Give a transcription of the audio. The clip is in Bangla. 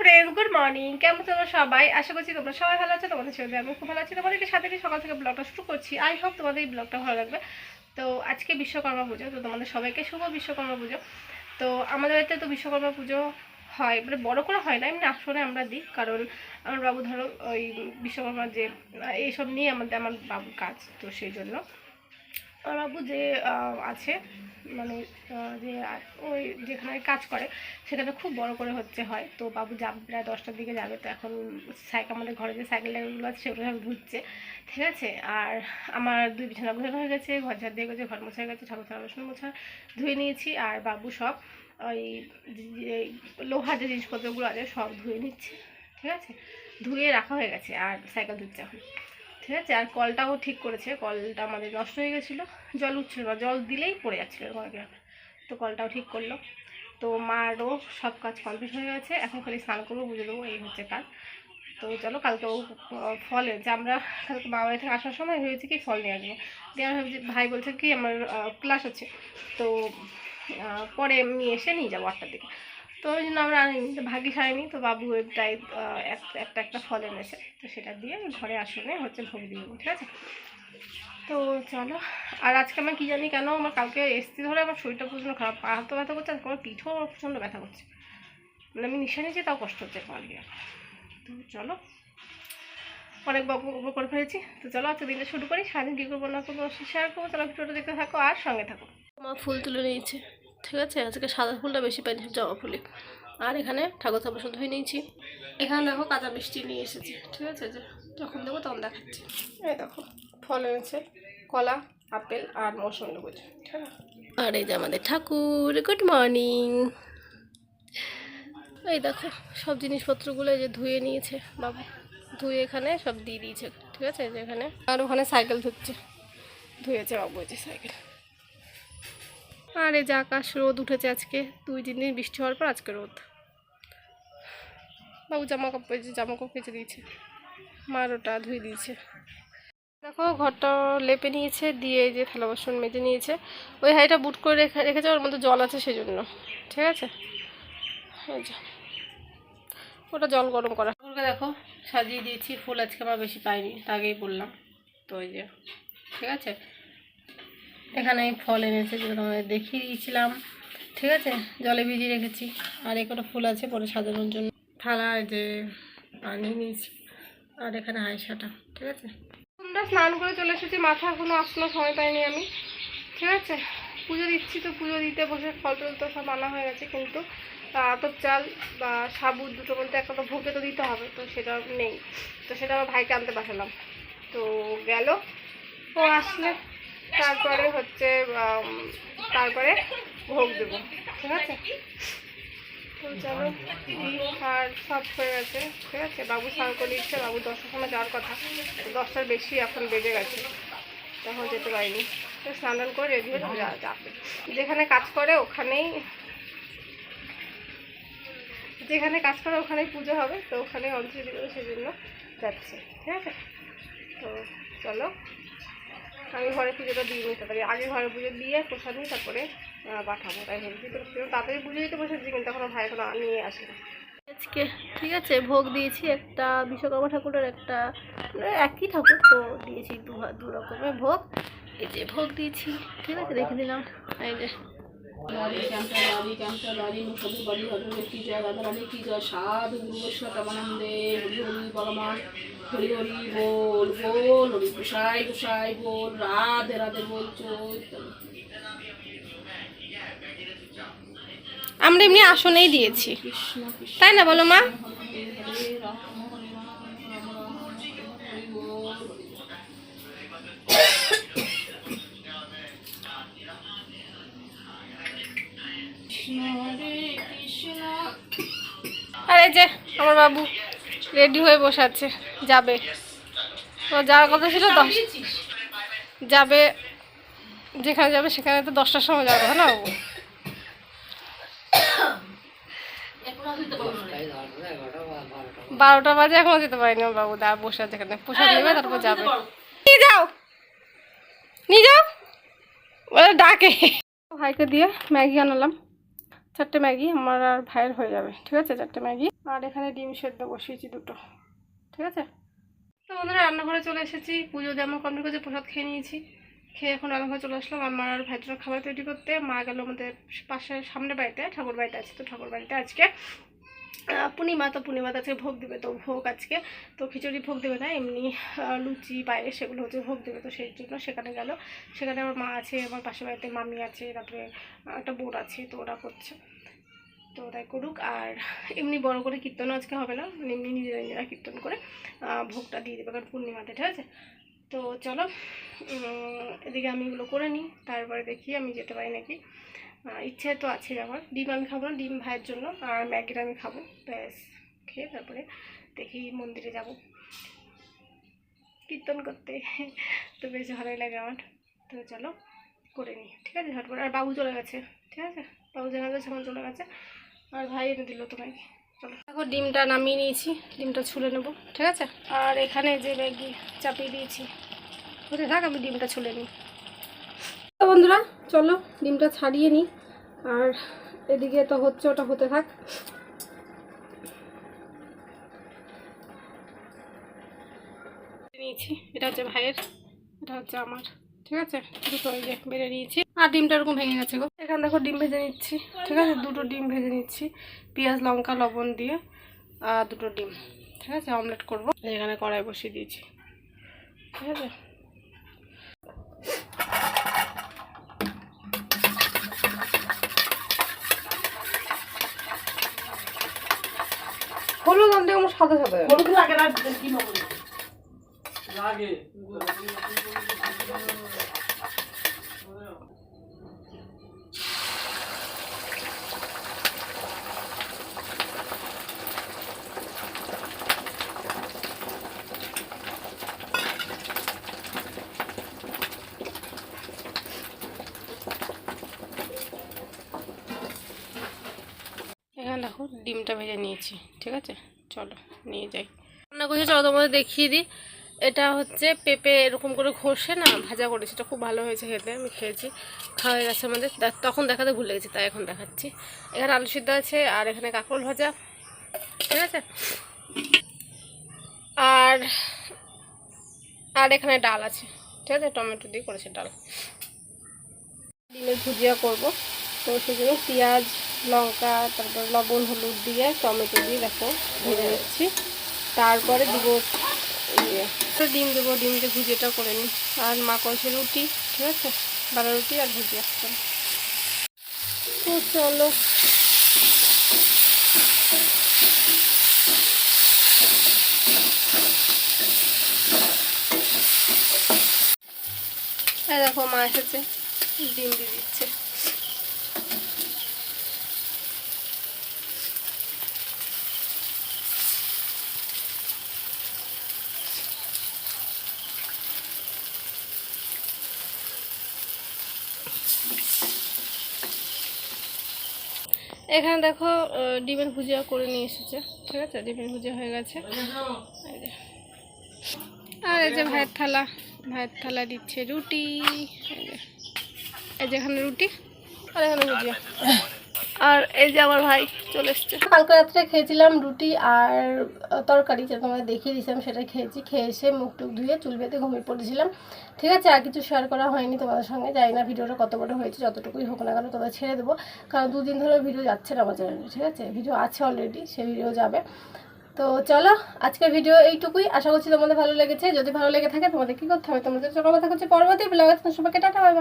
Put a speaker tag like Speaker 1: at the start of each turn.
Speaker 1: ফ্রেন্ডস গুড মর্নিং কেমন তোমরা সবাই? আশা করছি তোমরা সবাই ভালো আছো, তোমাদের সাথে আমি খুব ভালো আছি। তোমাদেরকে সাথে সকাল থেকে ব্লগটা শুরু করছি। আই হোপ তোমাদের এই ব্লগটা ভালো লাগবে। তো আজকে বিশ্বকর্মা পুজো, তো তোমাদের সবাইকে শুভ বিশ্বকর্মা পুজো। তো আমাদের বাড়িতে তো বিশ্বকর্মা পুজো হয় মানে বড় করে হয় না, এমনি আসলে আমরা দিই। কারণ আমার বাবু ধরো ওই বিশ্বকর্মা যে, এইসব নিয়ে আমাদের, আমার বাবুর কাজ, তো সেই জন্য। বাবু যে আছে মানে যে ওই যেখানে কাজ করে, সেখানে খুব বড় করে হচ্ছে হয়। তো বাবু যাবে প্রায় দশটার দিকে যাবে, তো এখন সাইকেল, আমাদের ঘরে যে সাইকেল সাইকেলগুলো আছে, সেগুলো সব ধুচ্ছে, ঠিক আছে? আর আমার দুই বিছানা গোছানো হয়ে গেছে, ঘর ঝাড় দিয়ে গেছে, ঘর মোছা হয়ে গেছে, ঠাকুর থালা বাসন মোছা ধুয়ে নিয়েছি, আর বাবু সব ওই লোহার যে জিনিসপত্রগুলো আছে, সব ধুয়ে নিচ্ছে, ঠিক আছে? ধুয়ে রাখা হয়ে গেছে, আর সাইকেল ধুচ্ছে এখন। ঠিক আছে আর কলটাও ঠিক করেছে কলটা আমাদের নষ্ট হয়ে গেছিল জল উঠছিল না জল দিলেই পড়ে যাচ্ছিল ঘরে তো কলটাও ঠিক করল। তো মারও সব কাজ কমপ্লিট হয়ে গেছে এখন খালি স্নান করব বুঝে দেবো এই হচ্ছে কাজ তো চলো কালকে ও আহ, ফল এনেছে আমরা কালকে বাবা থেকে আসার সময় ভেবেছি কি ফল নিয়ে আসব। দিয়ে আমি ভাবছি ভাই বলছে কি আমার ক্লাস আছে। তো পরে আমি এসে নিয়ে যাব আটটার দিকে। তো ওই জন্য আমরা আনিনি তো ভাগ্যিস আনিনি তো বাবু তাই এক- একটা একটা ফল এনেছে। তো সেটা দিয়ে ঘরে আসনে হচ্ছে ভোগ দিয়ে ঠিক আছে? তো চলো। আর আজকে আমার কী জানি কেন আমার কালকে এসছি ধরে আমার শরীরটা প্রচণ্ড খারাপ। পা হাতও ব্যথা করছে আর আমার পিঠও প্রচণ্ড ব্যথা করছে। মানে আমি নিশা নিয়েছি, তাও কষ্ট হচ্ছে পারবি তো চলো। অনেক বক বক করে ফেলেছি। তো চলো আজকে দিনটা শুরু করি। সারাদিন কী করব, না করব শেয়ার করব, চলো ভিডিওটা দেখতে থাকো আর সঙ্গে থাকো। আমার ফুল তুলে নিয়েছে। ঠিক আছে, আজকে সাদা ফুলটা বেশি পাইনি জবা ফুলে আর এখানে ঠাকুর থাপসন ধুয়ে নিয়েছি। এখানে দেখো কাঁচা মিষ্টি নিয়ে এসেছি, ঠিক আছে, যে যখন দেবো তখন দেখাচ্ছি। এই দেখো, ফল এনেছে, কলা, আপেল আর মৌসুমি লেবু ঠিক আর এই যে আমাদের ঠাকুর গুড মর্নিং এই দেখো, সব জিনিসপত্রগুলো এই যে ধুয়ে নিয়েছে বাবা। ধুয়ে এখানে সব দিয়ে দিয়েছে, ঠিক আছে যে এখানে। আর ওখানে সাইকেল ধুচ্ছে, ধুয়েছে বাবু যে সাইকেল। আর এই যে আকাশ রোদ উঠেছে আজকে। দুই তিন দিন বৃষ্টি হওয়ার পর আজকে রোদ। বাবু জামা কাপড় জামা কাপড় কেচে দিয়েছে। মার ওটা ধুয়ে দিয়েছে। দেখো, ঘরটা লেপে নিয়েছে, দিয়ে যে থালা বাসন মেজে নিয়েছে। ওই হাইটা বুট করে রেখে রেখেছে, ওর মধ্যে জল আছে সেজন্য। ঠিক আছে? ওটা জল গরম করা। ঠাকুরকে দেখো, সাজিয়ে দিয়েছি। ফুল আজকে আমার বেশি পাইনি আগেই বললাম। তো ওই যে, ঠিক আছে? এখানে আমি ফল এনেছে যেটা তোমাদের দেখিয়ে দিয়েছিলাম। ঠিক আছে? জলে ভিজিয়ে রেখেছি। আর এখানে ফুল আছে পরে সাজানোর জন্য। থালা যে পানি নিয়েছি। আর এখানে হাইসাটা ঠিক আছে? আমরা স্নান করে চলে এসেছি। মাথা এখনও আসলো, সময় পাইনি আমি। ঠিক আছে? পুজো দিচ্ছি তো, পুজো দিতে বসে ফল টল তো সব আনা হয়ে গেছে কিন্তু। আতপ চাল বা সাবু দুটোর মধ্যে একটা তো ভোগে তো দিতে হবে, তো সেটা নেই। তো সেটা আমার ভাইকে আনতে পাঠালাম। তো গেল। ও আসলে তারপরে হচ্ছে তারপরে ভোগ দেবো, ঠিক আছে? তো চলো আর সব হয়ে গেছে, ঠিক আছে? বাবু স্নান করে দিচ্ছে বাবু দশটার সময় যাওয়ার কথা। দশটার বেশি এখন বেজে গেছে, তখন যেতে পারিনি। তো স্নান করে রেডি হয়ে যা- যাবে যেখানে কাজ করে ওখানেই, যেখানে কাজ করে ওখানেই পুজো হবে, তো ওখানে অঞ্জলি দেবে সেজন্য যাচ্ছে, ঠিক আছে? তো চলো। আমি ঘরে পুজোটা দিয়ে নিতে পারি। আগে ঘরে পুজো দিয়ে প্রসাদ নিয়ে তারপরে পাঠাবো তাই ভেবেছি তো তাড়াতাড়ি পুজো দিতে বসেছি কিন্তু এখন ভাই এখনও নিয়ে আসে আজকে ঠিক আছে ভোগ দিয়েছি একটা বিশ্বকর্মা ঠাকুরের একটা মানে একই ঠাকুর তো দিয়েছি দু দু রকমের ভোগ। এই যে ভোগ দিয়েছি ঠিক আছে দেখে দিলাম এই যে
Speaker 2: রাধে শ্যামটা রাধে শ্যামটা রাধে মুখে বলি হরে কি জয় রাধা রাধে কি জয় সাধু গুরুবেশ্বর তমানন্দে হরি হরি বলমান হরি হরি বল বল হরি গোসাই গোসাই বল রাধে রাধে বল চৈতন্য
Speaker 1: আমরা এমনি আসনেই দিয়েছি তাই না বলো মা আর যে, আমার বাবু রেডি হয়ে বসে আছে, যাবে। তো যাওয়ার কথা ছিল দশ যাবে, যেখানে যাবে সেখানে তো দশটার সময় যাওয়ার কথা না বাবু? বারোটা বাজে, এখনও যেতে পারিনি বাবু দা বসে আছে এখানে। পোশাক নেবে, তারপর যাবে। নিয়ে যাও! নিয়ে যাও! ওরা ডাকে। ভাইকে দিয়ে ম্যাগি আনালাম। চারটে ম্যাগি আমার আর ভাইয়ের হয়ে যাবে, ঠিক আছে? চারটে ম্যাগি আর এখানে ডিম সেদ্ধ বসিয়েছি দুটো, ঠিক আছে? তো বন্ধুরা, রান্নাঘরে চলে এসেছি। পুজো যেমন কমপ্লিট করেছে প্রসাদ খেয়ে নিয়েছি। খেয়ে এখন রান্নাঘরে চলে আসলাম। আমার আর ভাইটার খাবার তৈরি করতে। মা গেল আমাদের পাশের সামনে বাড়িতে, ঠাকুর বাড়িতে আছে, তো ঠাকুর বাড়িতে আজকে পূর্ণিমা, তো পূর্ণিমাতে আজকে ভোগ দেবে, তো ভোগ আজকে, তো খিচুড়ি ভোগ দেবে না, এমনি লুচি পায়ে সেগুলো হচ্ছে ভোগ দেবে, তো সেই জন্য সেখানে গেল। সেখানে আমার মা আছে, আমার পাশের বাড়িতে মামি আছে, তারপরে একটা বোন আছে, তো ওরা করছে। তো ওটাই করুক, আর এমনি বড় করে কীর্তনও আজকে হবে না মানে এমনি নিজেরা নিজেরা কীর্তন করে ভোগটা দিয়ে দেবে, কারণ পূর্ণিমাতে, ঠিক আছে? তো চলো এদিকে আমি এগুলো করে নিই, তারপরে দেখি আমি যেতে পারি নাকি। ইচ্ছে তো আছে আমার। ডিম আমি খাব না, ডিম ভাইয়ের জন্য, আর ম্যাগিটা আমি খাব। ব্যাস, খেয়ে তারপরে দেখি মন্দিরে যাব। কীর্তন করতে। তো বেশ ভালোই লাগে আমার। তো চলো, করে নিই, ঠিক আছে? ঝটপট আর বাবু চলে গেছে, ঠিক আছে? বাবু যেখানে গেছে সেখানে চলে গেছে। আর ভাই এনে দিল তোমাকে চলো। দেখো, ডিমটা নামিয়ে নিয়েছি, ডিমটা ছুলে নেব, ঠিক আছে? আর এখানে যে ম্যাগি চাপিয়ে দিয়েছি হতে থাক, আমি ডিমটা ছুলে নিই। তো বন্ধুরা, চলো ডিমটা ছাড়িয়ে নিই। আর এদিকে তো হচ্ছে, ওটা হতে থাক। নিয়েছি। এটা হচ্ছে ভাইয়ের, এটা হচ্ছে আমার। ঠিক আছে? দুটো বেড়ে নিয়েছি। আর ডিমটা এরকম ভেঙে গেছে গো। এখানে দেখো ডিম ভেজে নিচ্ছি। ঠিক আছে? দুটো ডিম ভেজে নিচ্ছি। পেঁয়াজ, লঙ্কা, লবণ দিয়ে, আর দুটো ডিম। ঠিক আছে? অমলেট করব। এখানে কড়াই বসিয়ে দিয়েছি। ঠিক আছে? হলুদ আনতে আমার সাদা সাদা।
Speaker 2: লাগে না কি হবে
Speaker 1: এখানে দেখো ডিমটা ভেজে নিয়েছি, ঠিক আছে? চলো, নিয়ে যাই। রান্না করছি, চলো তোমাদের দেখিয়ে দিই। এটা হচ্ছে পেঁপে এরকম করে ঘষে না ভাজা করেছি, এটা খুব ভালো হয়েছে খেতে, আমি খেয়েছি। খাওয়া হয়ে গেছে আমাদের। তখন দেখাতে ভুলে গেছি, তাই এখন দেখাচ্ছি। এখানে আলু সিদ্ধ আছে, আর এখানে কাঁকরোল ভাজা, ঠিক আছে? আর আর এখানে ডাল আছে, ঠিক আছে? টমেটো দিয়ে করেছে ডাল। ডিমের ভুজিয়া করব। তো সেই জন্য পেঁয়াজ, লঙ্কা, তারপর লবণ, হলুদ দিয়ে টমেটো দিয়ে দেখো ভেজে নিচ্ছি। তারপরে দিব ইয়ে ডিম দেবো ডিম দিয়ে ভুজিয়াটা করে নিই আর মা করেছে রুটি, ঠিক আছে? বারো রুটি আর ভুজিয়া। তো চলো। দেখো মা এসেছে, ডিম দিয়ে দিচ্ছে। এখানে দেখো ডিমের ভুজিয়া করে নিয়ে এসেছে। ঠিক আছে? ডিমের ভুজিয়া হয়ে গেছে। আর এই যে ভাইয়ের থালা। ভাইয়ের থালা দিচ্ছে রুটি। এই যে। এখানে রুটি, আর এখানে ভুজিয়া। আর এই যে আমার ভাই চলে এসছে। কালকে রাত্রে খেয়েছিলাম রুটি আর তরকারি যেটা তোমাদের দেখিয়ে দিয়েছিলাম সেটা খেয়েছি। খেয়ে এসে মুখ টুক ধুয়ে চুল বেঁধে ঘুমিয়ে পড়েছিলাম। ঠিক আছে, আর কিছু শেয়ার করা হয়নি তোমাদের সঙ্গে। জানি না ভিডিওটা কত বড় হয়েছে, যতটুকুই হোক না কেন তোমরা ছেড়ে দেবো। কারণ দুদিন ধরে ভিডিও যাচ্ছে না আমার চ্যানেলে ঠিক আছে? ভিডিও আছে অলরেডি সেই ভিডিও যাবে। তো চলো, আজকের ভিডিও এইটুকুই। আশা করছি তোমাদের ভালো লেগেছে। যদি ভালো লেগে থাকে তোমাদের কী করতে হবে? তোমাদের চলো কথা হচ্ছে পরবর্তী ব্লগ সবাইকে, টাটা বাই